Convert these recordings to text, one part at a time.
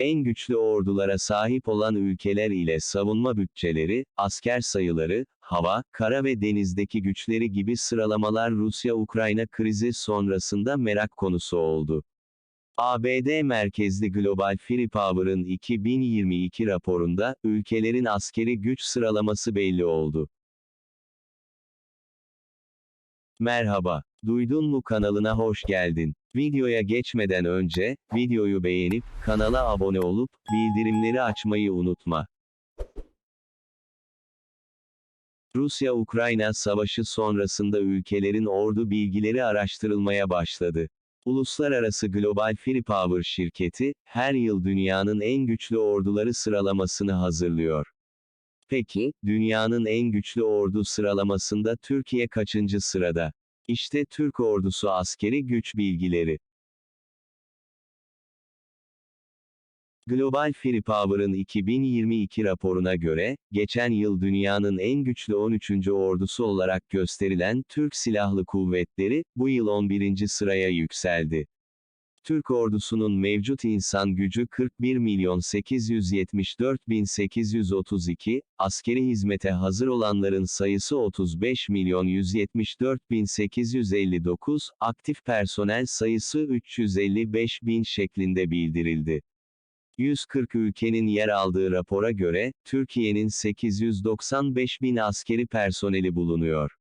En güçlü ordulara sahip olan ülkeler ile savunma bütçeleri, asker sayıları, hava, kara ve denizdeki güçleri gibi sıralamalar Rusya-Ukrayna krizi sonrasında merak konusu oldu. ABD merkezli Global Free Power'ın 2022 raporunda, ülkelerin askeri güç sıralaması belli oldu. Merhaba, Duydun mu kanalına hoş geldin. Videoya geçmeden önce, videoyu beğenip, kanala abone olup, bildirimleri açmayı unutma. Rusya-Ukrayna savaşı sonrasında ülkelerin ordu bilgileri araştırılmaya başladı. Uluslararası Global Free Power şirketi, her yıl dünyanın en güçlü orduları sıralamasını hazırlıyor. Peki, dünyanın en güçlü ordu sıralamasında Türkiye kaçıncı sırada? İşte Türk ordusu askeri güç bilgileri. Global Free Power'ın 2022 raporuna göre, geçen yıl dünyanın en güçlü 13. ordusu olarak gösterilen Türk Silahlı Kuvvetleri, bu yıl 11. sıraya yükseldi. Türk ordusunun mevcut insan gücü 41 milyon 874 bin 832, askeri hizmete hazır olanların sayısı 35 milyon 174 bin 859, aktif personel sayısı 355 bin şeklinde bildirildi. 140 ülkenin yer aldığı rapora göre, Türkiye'nin 895 bin askeri personeli bulunuyor.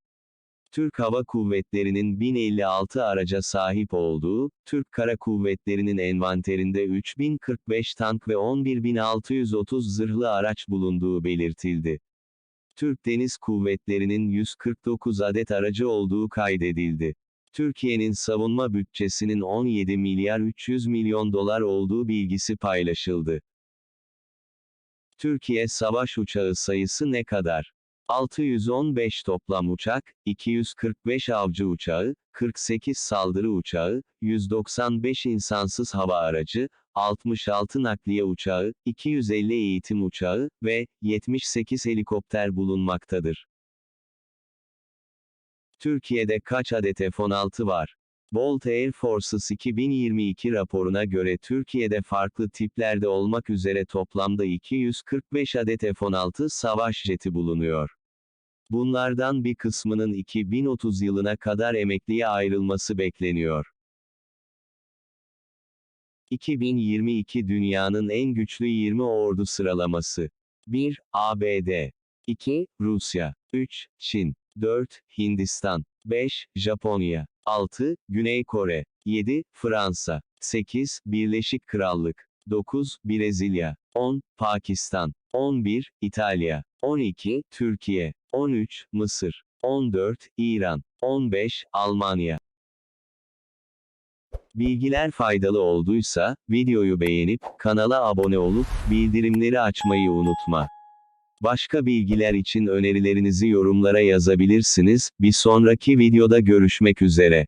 Türk Hava Kuvvetleri'nin 1056 araca sahip olduğu, Türk Kara Kuvvetleri'nin envanterinde 3045 tank ve 11630 zırhlı araç bulunduğu belirtildi. Türk Deniz Kuvvetleri'nin 149 adet aracı olduğu kaydedildi. Türkiye'nin savunma bütçesinin 17 milyar 300 milyon dolar olduğu bilgisi paylaşıldı. Türkiye savaş uçağı sayısı ne kadar? 615 toplam uçak, 245 avcı uçağı, 48 saldırı uçağı, 195 insansız hava aracı, 66 nakliye uçağı, 250 eğitim uçağı ve 78 helikopter bulunmaktadır. Türkiye'de kaç adet F-16 var? Bolt Air Forces 2022 raporuna göre Türkiye'de farklı tiplerde olmak üzere toplamda 245 adet F-16 savaş jeti bulunuyor. Bunlardan bir kısmının 2030 yılına kadar emekliye ayrılması bekleniyor. 2022 dünyanın en güçlü 20 ordu sıralaması. 1. ABD 2. Rusya 3. Çin 4. Hindistan 5. Japonya 6. Güney Kore 7. Fransa 8. Birleşik Krallık 9. Brezilya 10. Pakistan 11. İtalya 12. Türkiye 13. Mısır 14. İran 15. Almanya Bilgiler faydalı olduysa, videoyu beğenip, kanala abone olup, bildirimleri açmayı unutma. Başka bilgiler için önerilerinizi yorumlara yazabilirsiniz, bir sonraki videoda görüşmek üzere.